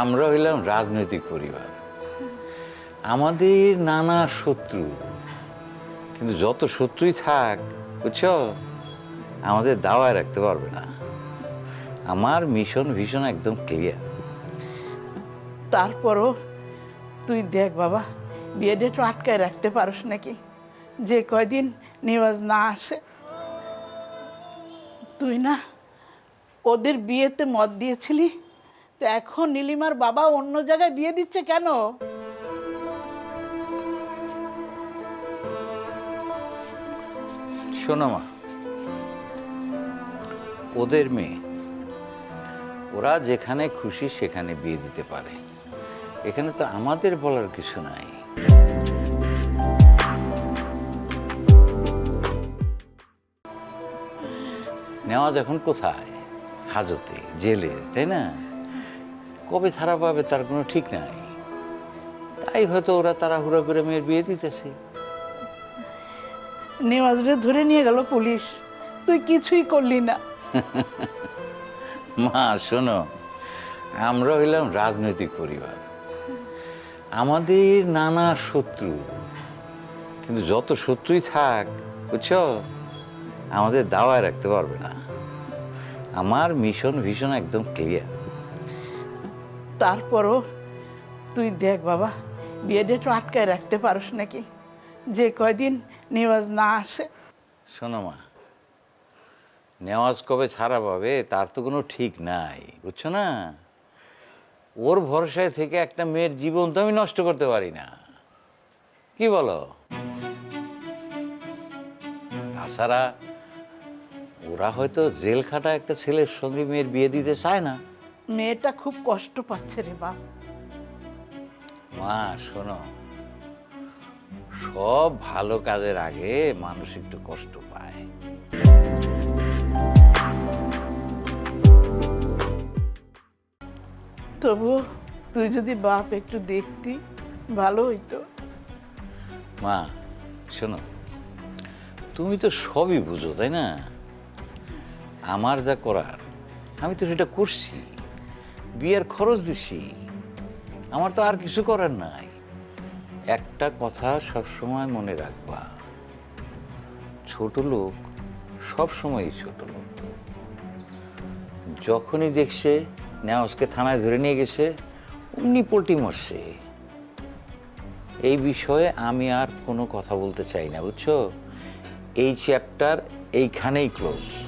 আমরা হইলাম রাজনৈতিক পরিবার। আমাদের নানা শত্রু, কিন্তু যত শত্রুই থাক, বুঝছ? আমাদের দাওয়ায় রাখতে পারবে না। আমার মিশন ভীষণ একদম ক্লিয়ার তারপরও তুই দেখ বাবা, বিয়েটা একটু আটকায় রাখতে পারস নাকি? যে কয়দিন নিওয়াজ না আসে, তুই না ওদের বিয়েতে মত দিয়েছিলি? এখন নীলিমার বাবা অন্য জায়গায় বিয়ে দিচ্ছে কেন? শোনো মা, ওদের মেয়ে, ওরা যেখানে খুশি সেখানে বিয়ে দিতে পারে। এখানে তো আমাদের বলার কিছু নাই। নেওয়াজ এখন কোথায়? হাজতে, জেলে, তাই না? কবে ছাড়া পাবে তার কোনো ঠিক নাই। তাই হয়তো ওরা তাড়াহুড়া করে মেয়ের বিয়ে দিতেছে। নেওয়াজরে ধরে নিয়ে গেল পুলিশ। তুই কিছুই করলি না। মা শোনো আমরা হইলাম রাজনৈতিক পরিবার। আমাদের নানা শত্রু কিন্তু যত শত্রুই থাক বুঝছ আমাদের দাওয়ায় রাখতে পারবে না। আমার মিশন ভীষণ একদম ক্লিয়ার তারপরও তুই দেখ বাবা, বিয়েটা একটু আটকায় রাখতে পারোস নাকি? যে কয়দিন নেওয়াজ না আসে। শোনো মা, নেওয়াজ কবে ছাড়া পাবে তার তো কোনো ঠিক নাই, বুঝছ না? ওর ভরসায় থেকে একটা মেয়ের জীবন তো আমি নষ্ট করতে পারি না। কি বলো? তাছাড়া ওরা হয়তো জেল খাটা একটা ছেলের সঙ্গে মেয়ের বিয়ে দিতে চায় না। মেয়েটা খুব কষ্ট পাচ্ছে রে বাপ মা শোনো। সব ভালো কাজের আগে মানুষ একটু কষ্ট পায়। তবু তুই যদি বাপ একটু দেখতি ভালো হইতো। মা শোনো তুমি তো সবই বুঝো তাই না? আমার যা করার আমি তো সেটা করছি। বিয়ের খরচ দিছি। আমার তো আর কিছু করার নাই। একটা কথা সবসময় মনে রাখবা। ছোট লোক সবসময়ই ছোট লোক। যখনই দেখছে নেওয়াজকে থানায় ধরে নিয়ে গেছে অমনি পোল্টি মরছে। এই বিষয়ে আমি আর কোনো কথা বলতে চাই না, বুঝছ? এই চ্যাপ্টার এইখানেই ক্লোজ